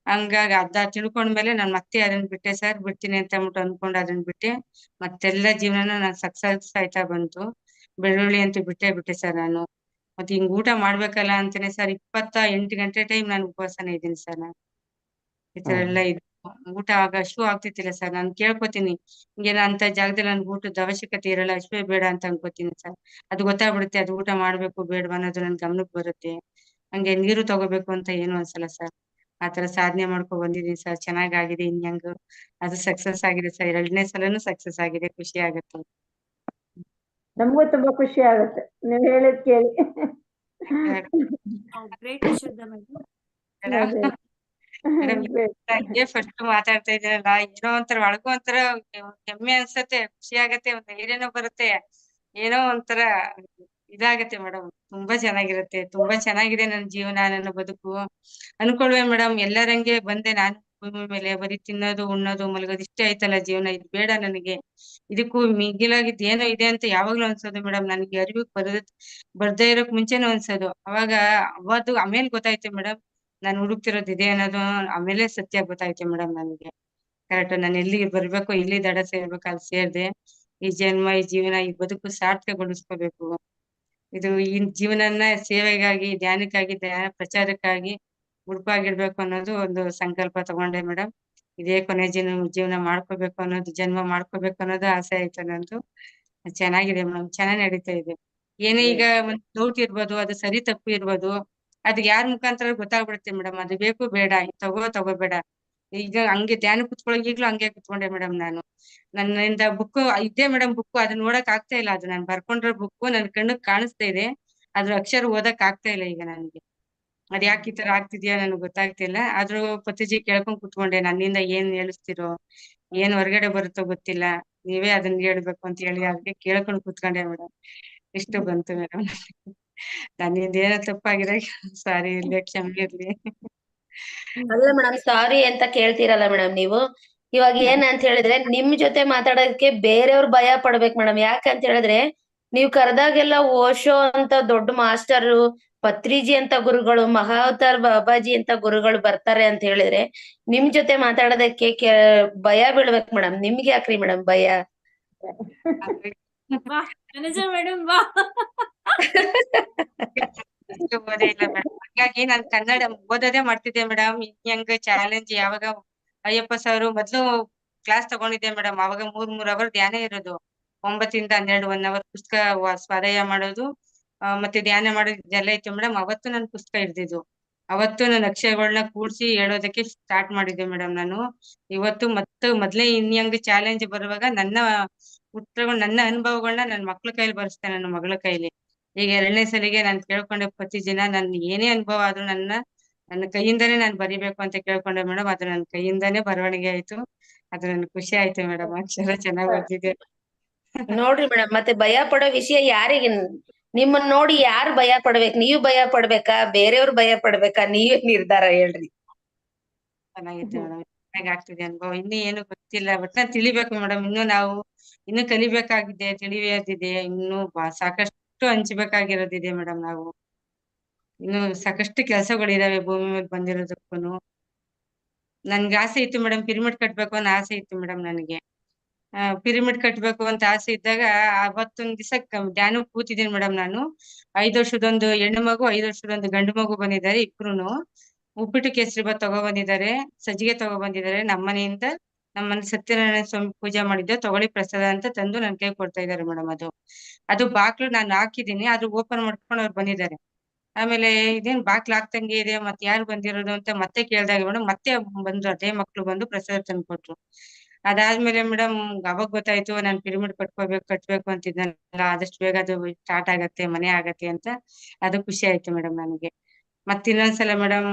ಹಂಗಾಗಿ ಅರ್ಧ ತಿಳ್ಕೊಂಡ್ಮೇಲೆ ನಾನು ಮತ್ತೆ ಅದನ್ನ ಬಿಟ್ಟೆ ಸರ್ ಬಿಡ್ತೀನಿ ಅಂತ ಅಂದ್ಬಿಟ್ಟು ಅನ್ಕೊಂಡು ಅದನ್ನ ಬಿಟ್ಟೆ. ಮತ್ತೆಲ್ಲ ಜೀವನನ ನಾನು ಸಕ್ಸಸ್ ಆಯ್ತಾ ಬಂತು. ಬೆಳ್ಳುಳ್ಳಿ ಅಂತೂ ಬಿಟ್ಟೆ ಬಿಟ್ಟೆ ಸರ್ ನಾನು. ಮತ್ತೆ ಹಿಂಗ್ ಊಟ ಮಾಡ್ಬೇಕಲ್ಲ ಅಂತಾನೆ ಸರ್ ಇಪ್ಪತ್ತ ಎಂಟು ಗಂಟೆ ಟೈಮ್ ನಾನು ಉಪವಾಸನೇ ಇದ್ದೀನಿ ಸರ್ ನಾನು. ಈ ತರ. ಎಲ್ಲ ಇದು ಊಟ ಆಗ ಅಷ್ಟು ಆಗ್ತಿತ್ತಿಲ್ಲ ಸರ್ ನಾನು ಕೇಳ್ಕೊತೀನಿ. ಹಿಂಗೇನ ಅಂತ ಜಾಗದಲ್ಲಿ ನನ್ಗೆ ಊಟದ ಅವಶ್ಯಕತೆ ಇರಲ್ಲ ಅಷ್ಟೇ ಬೇಡ ಅಂತ ಅನ್ಕೋತೀನಿ ಸರ್ ಅದು ಗೊತ್ತಾಗ್ಬಿಡುತ್ತೆ ಅದು ಊಟ ಮಾಡ್ಬೇಕು ಬೇಡವಾ ಅನ್ನೋದು ನನ್ ಗಮನಕ್ಕೆ ಬರುತ್ತೆ. ಹಂಗೆ ನೀರು ತಗೋಬೇಕು ಅಂತ ಏನು ಅನ್ಸಲ್ಲ ಸರ್ ಆತರ ಸಾಧನೆ ಮಾಡ್ಕೊ ಬಂದಿದೀನಿ ಸರ್ ಚೆನ್ನಾಗಾಗಿದೆ ಹೆಂಗ್ ಅದು ಸಕ್ಸಸ್ ಆಗಿದೆ ಸರ್ ಎರಡನೇ ಸಲನು ಸಕ್ಸಸ್ ಆಗಿದೆ. ಖುಷಿ ಆಗುತ್ತೆ. ನಮಗೂ ತುಂಬಾ ಖುಷಿ ಆಗುತ್ತೆ. ನೀವ್ ಹೇಳದ್ ಕೇಳಿ. ಫಸ್ಟ್ ಮಾತಾಡ್ತಾ ಇದ್ದೀರಲ್ಲ ಏನೋ ಒಂಥರ ಒಳಗೂ ಒಂಥರ ಹೆಮ್ಮೆ ಅನ್ಸತ್ತೆ ಖುಷಿ ಆಗತ್ತೆ ಒಂದ್ ಧೈರ್ಯನೂ ಬರುತ್ತೆ. ಏನೋ ಒಂಥರ ಇದಾಗತ್ತೆ ಮೇಡಮ್ ತುಂಬಾ ಚೆನ್ನಾಗಿರುತ್ತೆ. ತುಂಬಾ ಚೆನ್ನಾಗಿದೆ ನನ್ನ ಜೀವನ, ನನ್ನ ಬದುಕು. ಅನ್ಕೊಳ್ವೆ ಮೇಡಮ್ ಎಲ್ಲರಂಗೆ ಬಂದೆ. ನಾನು ಭೂಮಿ ಮೇಲೆ ಬರೀ ತಿನ್ನೋದು, ಉಣ್ಣೋದು, ಮಲಗೋದು ಇಷ್ಟೇ ಆಯ್ತಲ್ಲ ಜೀವನ. ಇದು ಬೇಡ ನನಗೆ. ಇದಕ್ಕೂ ಮಿಗಿಲಾಗಿದ್ ಏನೋ ಇದೆ ಅಂತ ಯಾವಾಗ್ಲೂ ಅನ್ಸೋದು ಮೇಡಮ್ ನನಗೆ ಅರಿವು ಬರದ, ಬರ್ದೇ ಇರೋಕ್ ಮುಂಚೆನೂ ಅನ್ಸೋದು. ಅವಾಗ, ಅವತ್ತು ಆಮೇಲೆ ಗೊತ್ತಾಯ್ತು ಮೇಡಮ್ ನಾನು ಹುಡುಕ್ತಿರೋದು ಇದೆ ಅನ್ನೋದು ಆಮೇಲೆ ಸತ್ಯ ಗೊತ್ತಾಯ್ತು ಮೇಡಮ್ ನನಗೆ. ಕರೆಕ್ಟ್. ನಾನು ಎಲ್ಲಿ ಬರ್ಬೇಕು ಇಲ್ಲಿ ದಡ ಸೇರ್ಬೇಕು, ಅಲ್ಲಿ ಸೇರ್ದೆ. ಈ ಜನ್ಮ, ಈ ಜೀವನ, ಈ ಬದುಕು ಸಾರ್ಥಕಗೊಳಿಸ್ಕೋಬೇಕು. ಇದು ಈ ಜೀವನನ ಸೇವೆಗಾಗಿ ಧ್ಯಾನಕ್ಕಾಗಿ ಧ್ಯಾನ ಪ್ರಚಾರಕ್ಕಾಗಿ ಮುಡುಪಾಗಿಡ್ಬೇಕು ಅನ್ನೋದು ಒಂದು ಸಂಕಲ್ಪ ತಗೊಂಡೆ ಮೇಡಮ್ ಇದೇ ಕೊನೆ ಜೀವನ ಜೀವನ ಮಾಡ್ಕೋಬೇಕು ಅನ್ನೋದು ಜನ್ಮ ಮಾಡ್ಕೋಬೇಕು ಅನ್ನೋದು ಆಸೆ ಆಯ್ತು ನಂದು. ಚೆನ್ನಾಗಿದೆ ಮೇಡಮ್ ಚೆನ್ನಾಗ್ ನಡೀತಾ ಇದೆ. ಏನೇ ಈಗ ಒಂದು ಡೌಟ್ ಇರ್ಬೋದು ಅದು ಸರಿ ತಪ್ಪು ಇರ್ಬೋದು ಅದ್ ಯಾರ ಮುಖಾಂತರ ಗೊತ್ತಾಗ್ಬಿಡುತ್ತೆ ಮೇಡಮ್ ಅದು ಬೇಕು ಬೇಡ ತಗೋ ತಗೋಬೇಡ. ಈಗ ಹಂಗೆ ಧ್ಯಾನ ಕುತ್ಕೊಳಂಗ್ ಈಗ್ಲೂ ಹಂಗೆ ಕುತ್ಕೊಂಡೆ ಮೇಡಮ್ ನಾನು. ನನ್ನಿಂದ ಬುಕ್ ಇದೆ ಮೇಡಮ್ ಬುಕ್ ಅದನ್ನ ನೋಡಕ್ ಆಗ್ತಾ ಇಲ್ಲ. ಅದು ನಾನು ಬರ್ಕೊಂಡಿರೋ ಬುಕ್ ನನ್ ಕಣ್ಣಿಗೆ ಕಾಣಿಸ್ತಾ ಇದೆ. ಅದ್ರ ಅಕ್ಷರ ಓದಕ್ ಆಗ್ತಾ ಇಲ್ಲ ಈಗ ನನಗೆ. ಅದ್ ಯಾಕೆ ಈ ತರ ಆಗ್ತಿದ್ಯಾ ನನ್ಗೆ ಗೊತ್ತಾಗ್ತಿಲ್ಲ ಆದ್ರೂ ಪತಿಜಿ ಕೇಳ್ಕೊಂಡ್ ಕುತ್ಕೊಂಡೆ. ನನ್ನಿಂದ ಏನ್ ಹೇಳಿಸ್ತಿರೋ ಏನ್ ಹೊರಗಡೆ ಬರುತ್ತೋ ಗೊತ್ತಿಲ್ಲ. ನೀವೇ ಅದನ್ನ ಹೇಳ್ಬೇಕು ಅಂತ ಹೇಳಿ ಅದಕ್ಕೆ ಕೇಳ್ಕೊಂಡ್ ಕುತ್ಕೊಂಡೆ ಮೇಡಮ್. ಇಷ್ಟು ಬಂತು ಮೇಡಮ್. ನನ್ನಿಂದ ಏನೋ ತಪ್ಪಾಗಿದೆ. ಸಾರಿ ಇರ್ಲಿ ಕ್ಷಮೆ ಇರ್ಲಿ. ಅಲ್ಲ ಮೇಡಮ್ ಸಾರಿ ಅಂತ ಕೇಳ್ತೀರಲ್ಲ ಮೇಡಮ್ ನೀವು. ಇವಾಗ ಏನ್ ಅಂತ ಹೇಳಿದ್ರೆ ನಿಮ್ ಜೊತೆ ಮಾತಾಡೋದಕ್ಕೆ ಬೇರೆಯವ್ರು ಭಯ ಪಡ್ಬೇಕು ಮೇಡಮ್ ಯಾಕಂತ ಹೇಳಿದ್ರೆ ನೀವ್ ಕರೆದಾಗೆಲ್ಲ ಓಶೋ ಅಂತ ದೊಡ್ಡ ಮಾಸ್ಟರ್ ಪತ್ರಿಜಿ ಅಂತ ಗುರುಗಳು ಮಹಾವತಾರ್ ಬಾಬಾಜಿ ಅಂತ ಗುರುಗಳು ಬರ್ತಾರೆ ಅಂತ ಹೇಳಿದ್ರೆ ನಿಮ್ ಜೊತೆ ಮಾತಾಡೋದಕ್ಕೆ ಭಯ ಬೀಳ್ಬೇಕು ಮೇಡಮ್ ನಿಮ್ಗೆ ಯಾಕ್ರಿ ಮೇಡಮ್ ಭಯ? *laughs* ಮೇಡಮ್ *laughs* ಓದೇ ಇಲ್ಲ ಮೇಡಮ್ ಹಾಗಾಗಿ ನಾನ್ ಕನ್ನಡ ಓದೋದೇ ಮಾಡ್ತಿದ್ದೆ ಮೇಡಮ್ ಹೆಂಗ್ ಚಾಲೆಂಜ್ ಯಾವಾಗ ಅಯ್ಯಪ್ಪ ಸರ್ ಮೊದ್ಲು ಕ್ಲಾಸ್ ತಗೊಂಡಿದ್ದೆ ಮೇಡಮ್ ಅವಾಗ ಮೂರ್ ಮೂರ್ ಅವರ್ ಧ್ಯಾನ ಇರೋದು. ಒಂಬತ್ತಿಂದ ಹನ್ನೆರಡು ಒನ್ ಅವರ್ ಪುಸ್ತಕ ಸ್ವಾಧ್ಯಾಯ ಮಾಡೋದು. ಮತ್ತೆ ಧ್ಯಾನ ಮಾಡೋದು ಇದೆಲ್ಲ ಇತ್ತು ಮೇಡಮ್ ಅವತ್ತು ನನ್ ಪುಸ್ತಕ ಹಿಡ್ದಿದ್ದು ಅವತ್ತು ನನ್ನ ಅಕ್ಷರಗಳನ್ನ ಕೂಡ್ಸಿ ಹೇಳೋದಕ್ಕೆ ಸ್ಟಾರ್ಟ್ ಮಾಡಿದ್ದೆ ಮೇಡಮ್ ನಾನು. ಇವತ್ತು ಮತ್ತೆ ಮೊದ್ಲೇ ಇನ್ಯಂಗ್ ಚಾಲೆಂಜ್ ಬರುವಾಗ ನನ್ನ ಉತ್ತರಗಳು, ನನ್ನ ಅನುಭವಗಳನ್ನ ನನ್ನ ಮಕ್ಳ ಕೈಲಿ ಬರ್ಸ್ತೇನೆ ನನ್ನ ಮಗಳ ಕೈಲಿ. ಈಗ ಎರಡನೇ ಸಲಿಗೆ ನಾನು ಕೇಳ್ಕೊಂಡೆ ಪ್ರತಿ ದಿನ ನನ್ ಏನೇ ಅನುಭವ ಆದ್ರೂ ನನ್ನ ನನ್ನ ಕೈಯಿಂದಾನೇ ನಾನು ಬರಿಬೇಕು ಅಂತ ಕೇಳ್ಕೊಂಡೆ ಮೇಡಮ್. ಅದು ನನ್ನ ಕೈಯಿಂದಾನೇ ಬರವಣಿಗೆ ಆಯ್ತು. ಅದು ನನ್ ಖುಷಿ ಆಯ್ತು ಮೇಡಮ್. ಅಕ್ಷರ ಚೆನ್ನಾಗ್ ಬರ್ತಿದೆ ನೋಡ್ರಿ ಮೇಡಮ್ ಮತ್ತೆ ಭಯ ಪಡೋ ವಿಷಯ ಯಾರಿಗೆ? ನಿಮ್ಮನ್ನ ನೋಡಿ ಯಾರು ಭಯ ಪಡ್ಬೇಕು? ನೀವು ಭಯ ಪಡ್ಬೇಕಾ? ಬೇರೆಯವ್ರು ಭಯ ಪಡ್ಬೇಕಾ? ನೀವೇ ನಿರ್ಧಾರ ಹೇಳ್ರಿ. ಚೆನ್ನಾಗಿತ್ತು ಮೇಡಮ್. ಚೆನ್ನಾಗ್ ಆಗ್ತಿದೆ ಅನುಭವ. ಇನ್ನೂ ಏನು ಗೊತ್ತಿಲ್ಲ. ಬಟ್ ನಾನ್ ತಿಳಿಬೇಕು ಮೇಡಮ್. ಇನ್ನು ನಾವು ಇನ್ನು ಕಲಿಬೇಕಾಗಿದೆ ತಿಳಿಯೋದಿದೆ. ಇನ್ನು ಬಾ- ಸಾಕಷ್ಟು ಹಂಚಬೇಕಾಗಿರೋದಿದೆ ಮೇಡಮ್ ನಾವು. ಇನ್ನು ಸಾಕಷ್ಟು ಕೆಲಸಗಳಿದಾವೆ ಭೂಮಿ ಮೇಲೆ ಬಂದಿರೋದಕ್ಕೂನು. ನನ್ಗೆ ಆಸೆ ಇತ್ತು ಮೇಡಮ್ ಪಿರಿಮಿಡ್ ಕಟ್ಬೇಕು ಅನ್ನೋ ಆಸೆ ಇತ್ತು ಮೇಡಮ್ ನನಗೆ. ಪಿರಿಮಿಡ್ ಕಟ್ಬೇಕು ಅಂತ ಆಸೆ ಇದ್ದಾಗ ಅವತ್ತೊಂದು ದಿವಸ ಧ್ಯಾನ ಕೂತಿದ್ದೀನಿ ಮೇಡಮ್ ನಾನು. ಐದು ವರ್ಷದೊಂದು ಹೆಣ್ಣು ಮಗು, ಐದ್ ವರ್ಷದೊಂದು ಗಂಡು ಮಗು ಬಂದಿದ್ದಾರೆ ಇಬ್ರುನು. ಉಪ್ಪಿಟ್ಟು ಕೇಸರಿ ಬಾತ್ ತಗೋ ಬಂದಿದ್ದಾರೆ, ಸಜ್ಜಿಗೆ ತಗೋ ಬಂದಿದ್ದಾರೆ ನಮ್ಮನೆಯಿಂದ. ನಮ್ಮನೆ ಸತ್ಯನಾರಾಯಣ ಸ್ವಾಮಿ ಪೂಜೆ ಮಾಡಿದ್ದೆ, ತಗೊಳ್ಳಿ ಪ್ರಸಾದ ಅಂತ ತಂದು ನನ್ ಕೈ ಕೊಡ್ತಾ ಇದ್ದಾರೆ ಮೇಡಮ್ ಅದು. ಅದು ಬಾಕ್ಲು ನಾನು ಹಾಕಿದೀನಿ ಅದು ಓಪನ್ ಮಾಡ್ಕೊಂಡು ಅವ್ರು ಬಂದಿದ್ದಾರೆ. ಆಮೇಲೆ ಇದೇನ್ ಬಾಕ್ಲು ಹಾಕ್ತಂಗೆ ಇದೆ ಮತ್ತೆ ಯಾರು ಬಂದಿರೋದು ಅಂತ ಮತ್ತೆ ಕೇಳ್ದಾಗ ಮೇಡಮ್ ಮತ್ತೆ ಬಂದ್ರು ಅದೇ ಮಕ್ಳು ಬಂದು ಪ್ರಸಾದ ತಂದ್ಕೊಟ್ರು ಅದಾದ್ಮೇಲೆ ಮೇಡಮ್ ಅವಾಗ ಗೊತ್ತಾಯ್ತು ನಾನ್ ಪಿರಮಿಡ್ ಕಟ್ಕೋಬೇಕು, ಕಟ್ಬೇಕು ಅಂತಿದ್ನಲ್ಲ ಆದಷ್ಟು ಬೇಗ ಅದು ಸ್ಟಾರ್ಟ್ ಆಗತ್ತೆ, ಮನೆ ಆಗತ್ತೆ ಅಂತ. ಅದು ಖುಷಿ ಆಯ್ತು ಮೇಡಮ್ ನನಗೆ. ಮತ್ತಿನ್ನೊಂದ್ಸಲ ಮೇಡಮ್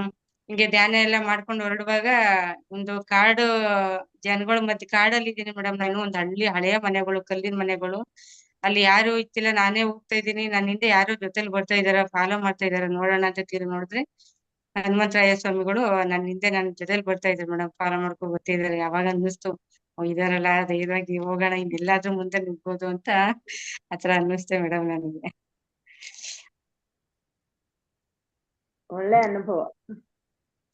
ಹಿಂಗೆ ಧ್ಯಾನ ಎಲ್ಲ ಮಾಡ್ಕೊಂಡು ಹೊರಡುವಾಗ ಒಂದು ಕಾಡು, ಜನಗಳ ಮಧ್ಯೆ ಕಾಡಲ್ಲಿ ಇದ್ದೀನಿ ಮೇಡಮ್ ನಾನು, ಒಂದು ಹಳ್ಳಿ, ಹಳೆಯ ಮನೆಗಳು, ಕಲ್ಲಿನ ಮನೆಗಳು. ಅಲ್ಲಿ ಯಾರು ಇತ್ತಿಲ್ಲ ನಾನೇ ಹೋಗ್ತಾ ಇದ್ದೀನಿ. ನನ್ನ ಹಿಂದೆ ಯಾರು ಜೊತೆಲಿ ಬರ್ತಾ ಇದಾರ ಫಾಲೋ ಮಾಡ್ತಾ ಇದಾರ ನೋಡೋಣ ಅಂತ ತೀರಿ ನೋಡಿದ್ರೆ ಹನುಮಂತರಾಯ ಸ್ವಾಮಿಗಳು ನನ್ನ ಹಿಂದೆ ನನ್ನ ಜೊತೆಲಿ ಬರ್ತಾ ಇದ್ರು ಮೇಡಮ್ ಫಾಲೋ ಮಾಡ್ಕೊ ಬರ್ತಿದಾರೆ ಯಾವಾಗ ಅನ್ನಿಸ್ತು? ಇದಾರಲ್ಲ ಧೈರ್ಯವಾಗಿ ಹೋಗೋಣ ಇನ್ನೆಲ್ಲಾದ್ರೂ ಮುಂದೆ ನಿಲ್ಬೋದು ಅಂತ ಆತರ ಅನ್ನಿಸ್ತೇ ಮೇಡಮ್ ನನಗೆ. ಒಳ್ಳೆ ಅನುಭವ.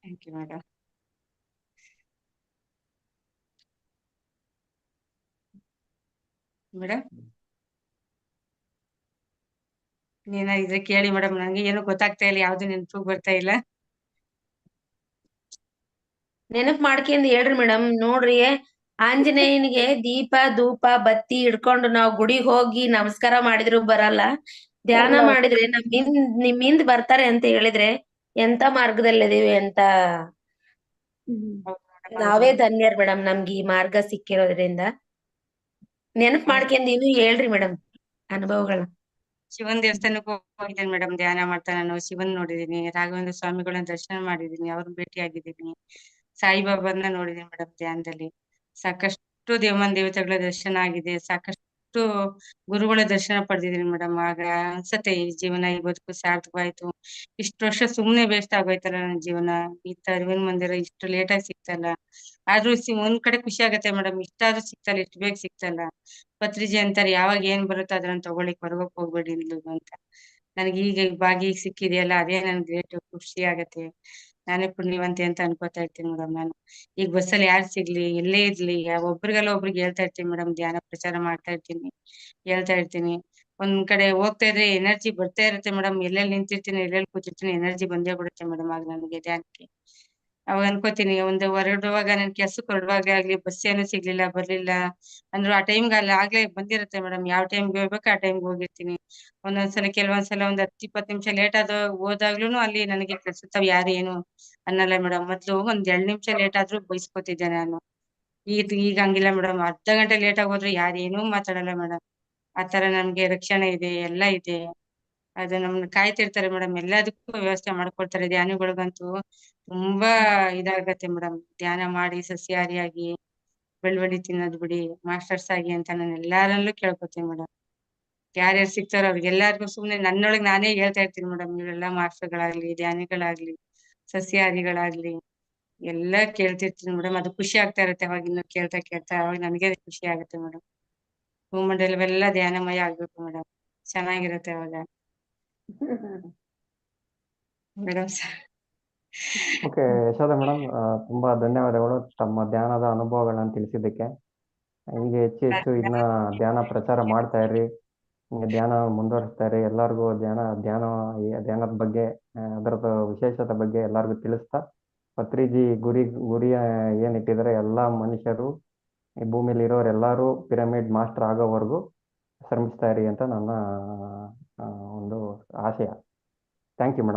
ಥ್ಯಾಂಕ್ you, ಮೇಡಮ್ ಮೇಡಮ್ ನೀನ ಇದ್ರೆ ಕೇಳಿ ಮೇಡಮ್ ನಂಗೆ ಏನು ಗೊತ್ತಾಗ್ತಾ ಇಲ್ಲ ಯಾವ್ದು ನೆನಪು ಬರ್ತಾ ಇಲ್ಲ ನೆನಪ್ ಮಾಡ್ಕೊಂಡ್ ಹೇಳ್ರಿ ಮೇಡಮ್ ನೋಡ್ರಿ ಆಂಜನೇಯನಿಗೆ ದೀಪ ಧೂಪ ಬತ್ತಿ ಹಿಡ್ಕೊಂಡು ನಾವ್ ಗುಡಿಗ್ ಹೋಗಿ ನಮಸ್ಕಾರ ಮಾಡಿದ್ರು ಬರಲ್ಲ ಧ್ಯಾನ. ಮಾಡಿದ್ರೆ ನಮ್ ಹಿಂದ್ ನಿಮ್ ಹಿಂದ್ ಬರ್ತಾರೆ ಅಂತ ಹೇಳಿದ್ರೆ ಎಂತ ಮಾರ್ಗದಲ್ಲಿದೀವಿ ಅಂತ ನಾವೇ ಧನ್ಯರು ಧನ್ಯರ್ ಮೇಡಮ್ ನಮ್ಗೆ ಈ ಮಾರ್ಗ ಸಿಕ್ಕಿರೋದ್ರಿಂದ. ನೆನಪ್ ಮಾಡ್ಕೊಂಡ್ ನೀವು ಹೇಳ್ರಿ ಮೇಡಮ್ ಅನುಭವಗಳ ಶಿವನ್ ದೇವಸ್ಥಾನಕ್ಕೆ ಹೋಗಿದ್ದೇನೆ ಮೇಡಮ್ ಧ್ಯಾನ ಮಾಡ್ತಾ ನಾನು. ಶಿವನ್ ನೋಡಿದೀನಿ ರಾಘವೇಂದ್ರ ಸ್ವಾಮಿಗಳನ್ನ ದರ್ಶನ ಮಾಡಿದೀನಿ ಅವ್ರನ್ನ ಭೇಟಿ ಆಗಿದ್ದೀನಿ ಸಾಯಿಬಾಬಾನ ನೋಡಿದೀನಿ ಮೇಡಮ್ ಧ್ಯಾನದಲ್ಲಿ. ಸಾಕಷ್ಟು ದೇವನ್ ದೇವತೆಗಳ ದರ್ಶನ ಆಗಿದೆ ಸಾಕಷ್ಟು ಗುರುಗಳ ದರ್ಶನ ಪಡೆದಿದ್ದೀನಿ ಮೇಡಮ್ ಆಗ ಅನ್ಸತ್ತೆ ಈ ಜೀವನ ಈ ಬದುಕು ಸಾರ್ಥಕವಾಯ್ತು. ಇಷ್ಟು ವರ್ಷ ಸುಮ್ನೆ ವೇಸ್ಟ್ ಆಗೋಯ್ತಲ್ಲ ನನ್ನ ಜೀವನ. ಈ ಅರಿವಿನ ಮಂದಿರ ಇಷ್ಟು ಲೇಟ್ ಆಗಿ ಸಿಕ್ತಲ್ಲ ಆದ್ರೂ ಸಿ ಒಂದ್ ಕಡೆ ಖುಷಿ ಆಗತ್ತೆ ಮೇಡಮ್ ಇಷ್ಟಾದ್ರೂ ಸಿಕ್ತಲ್ಲ ಇಷ್ಟು ಬೇಗ ಸಿಕ್ತಲ್ಲ ಪತ್ರಿಜಿ ಅಂತಾರೆ, ಯಾವಾಗ ಏನ್ ಬರುತ್ತೋ ಅದನ್ನ ತಗೊಳ್ಳಿಕ್ ಹೊರಗೋಕ್ ಹೋಗ್ಬೇಡಿ ಅಂತ. ನನಗೆ ಈಗ ಬಾಗಿ ಸಿಕ್ಕಿದೆಯಲ್ಲ, ಅದೇ ನನ್ಗೆ ಗ್ರೇಟ್ ಖುಷಿ ಆಗತ್ತೆ. ನಾನೇ ಪುಣ್ಯವಂತೆ ಅಂತ ಅನ್ಕೋತಾ ಇರ್ತೀನಿ ಮೇಡಮ್ ನಾನು. ಈಗ ಬಸ್ಸಲ್ಲಿ ಯಾರು ಸಿಗ್ಲಿ, ಎಲ್ಲೇ ಇರ್ಲಿ ಒಬ್ರಿಗೆಲ್ಲ ಒಬ್ರಿಗೆ ಹೇಳ್ತಾ ಇರ್ತೀನಿ ಮೇಡಮ್ ಧ್ಯಾನ ಪ್ರಚಾರ ಮಾಡ್ತಾ ಇರ್ತೀನಿ, ಹೇಳ್ತಾ ಇರ್ತೀನಿ. ಒಂದ್ ಕಡೆ ಹೋಗ್ತಾ ಇದ್ರೆ ಎನರ್ಜಿ ಬರ್ತಾ ಇರುತ್ತೆ ಮೇಡಮ್ ಎಲ್ಲೆಲ್ಲಿ ನಿಂತಿರ್ತೀನಿ, ಎಲ್ಲೆಲ್ಲಿ ಕೂತಿರ್ತೀನಿ ಎನರ್ಜಿ ಬಂದೇ ಬಿಡುತ್ತೆ ಮೇಡಮ್ ಆಗ ನನಗೆ ಧ್ಯಾನಕ್ಕೆ. ಅವಾಗ ಅನ್ಕೋತೀನಿ ಒಂದು ಹೊರಡುವಾಗ ನನ್ ಕೆಲ್ಸಕ್ಕೆ ಹೊರಡುವಾಗ ಆಗ್ಲಿ ಬಸ್ ಏನು ಸಿಗ್ಲಿಲ್ಲ, ಬರ್ಲಿಲ್ಲ. ಅಂದ್ರು ಆ ಟೈಮ್ಗೆ ಅಲ್ಲಿ ಆಗ್ಲೇ ಬಂದಿರುತ್ತೆ ಮೇಡಮ್ ಯಾವ ಟೈಮ್ಗೆ ಹೋಗ್ಬೇಕು ಆ ಟೈಮ್ಗೆ ಹೋಗಿರ್ತೀನಿ. ಒಂದೊಂದ್ಸಲ ಕೆಲವೊಂದ್ಸಲ ಒಂದ್ ಹತ್ತು ಇಪ್ಪತ್ತು ನಿಮಿಷ ಲೇಟ್ ಆದ ಹೋದಾಗ್ಲೂನು ಅಲ್ಲಿ ನನಗೆ ಕೆಲ್ಸದವ್ ಯಾರು ಏನು ಅನ್ನಲ್ಲ ಮೇಡಮ್ ಮೊದ್ಲು ಒಂದ್ ಎರಡ್ ನಿಮಿಷ ಲೇಟ್ ಆದ್ರೂ ಬೈಸ್ಕೊತಿದ್ದೆ ನಾನು. ಈಗ ಈಗ ಹಂಗಿಲ್ಲ ಮೇಡಮ್ ಅರ್ಧ ಗಂಟೆ ಲೇಟ್ ಆಗಿ ಹೋದ್ರೆ ಯಾರೇನೂ ಮಾತಾಡಲ್ಲ ಮೇಡಮ್ ಆತರ ನಮ್ಗೆ ರಕ್ಷಣೆ ಇದೆ, ಎಲ್ಲ ಇದೆ. ಅದು ನಮ್ನ ಕಾಯ್ತಿರ್ತಾರೆ ಮೇಡಮ್ ಎಲ್ಲದಕ್ಕೂ ವ್ಯವಸ್ಥೆ ಮಾಡ್ಕೊಡ್ತಾರೆ ಧ್ಯಾನಿಗಳಿಗಂತೂ ತುಂಬಾ ಇದಾಗತ್ತೆ ಮೇಡಮ್ ಧ್ಯಾನ ಮಾಡಿ ಸಸ್ಯಾಹಾರಿಯಾಗಿ, ಬೆಳ್ಳುಳ್ಳಿ ತಿನ್ನೋದ್ ಬಿಡಿ ಮಾಸ್ಟರ್ಸ್ ಆಗಿ ಅಂತ ನಾನು ಎಲ್ಲಾರಲ್ಲೂ ಕೇಳ್ಕೊತೀನಿ ಮೇಡಮ್ ಯಾರ್ಯಾರು ಸಿಗ್ತಾರೋ ಅವ್ರಿಗೆಲ್ಲಾರ್ಗು ಸುಮ್ನೆ ನನ್ನೊಳಗ್ ನಾನೇ ಹೇಳ್ತಾ ಇರ್ತೀನಿ ಮೇಡಮ್ ಇವರೆಲ್ಲ ಮಾಸ್ಟರ್ಗಳಾಗ್ಲಿ ಧ್ಯಾನಿಗಳಾಗ್ಲಿ, ಸಸ್ಯಾಹಾರಿಗಳಾಗ್ಲಿ ಎಲ್ಲ ಕೇಳ್ತಿರ್ತೀನಿ ಮೇಡಮ್ ಅದು ಖುಷಿ ಆಗ್ತಾ ಇರುತ್ತೆ ಅವಾಗ ಇನ್ನು ಕೇಳ್ತಾ ಕೇಳ್ತಾ ಅವಾಗ ನನಗೆ ಖುಷಿ ಆಗುತ್ತೆ ಮೇಡಮ್ ಭೂಮಂಡಲವೆಲ್ಲ ಧ್ಯಾನಮಯ ಆಗ್ಬೇಕು ಮೇಡಮ್ ಚೆನ್ನಾಗಿರುತ್ತೆ ಅವಾಗ. *laughs* ಮೇಡಮ್ ಓಕೆ, ಯಶೋಧ ಮೇಡಮ್ ತುಂಬಾ ಧನ್ಯವಾದಗಳು. ತಮ್ಮ ಧ್ಯಾನದ ಅನುಭವಗಳನ್ನ ತಿಳಿಸಿದ್ದಕ್ಕೆ. ಹೀಗೆ ಹೆಚ್ಚು ಹೆಚ್ಚು ಇನ್ನ ಧ್ಯಾನ ಪ್ರಚಾರ ಮಾಡ್ತಾ ಇರ್ರಿ. ಧ್ಯಾನ ಮುಂದುವರಿಸ್ತಾ ಇರಿ ಎಲ್ಲರಿಗೂ ಧ್ಯಾನ ಧ್ಯಾನ ಧ್ಯಾನದ ಬಗ್ಗೆ ಅದರದ ವಿಶೇಷತೆ ಬಗ್ಗೆ ಎಲ್ಲರಿಗೂ ತಿಳಿಸ್ತಾ, ಪತ್ರಿಜಿ ಗುರಿ ಗುರಿ ಏನಿಟ್ಟಿದ್ದಾರೆ ಎಲ್ಲ ಮನುಷ್ಯರು, ಈ ಭೂಮಿಲಿ ಇರೋರು ಎಲ್ಲರೂ ಪಿರಮಿಡ್ ಮಾಸ್ಟರ್ ಆಗೋವರೆಗೂ ಶ್ರಮಿಸ್ತಾ ಇರಿ ಅಂತ ನನ್ನ ಒಂದು ಆಶಯ. Thank you madam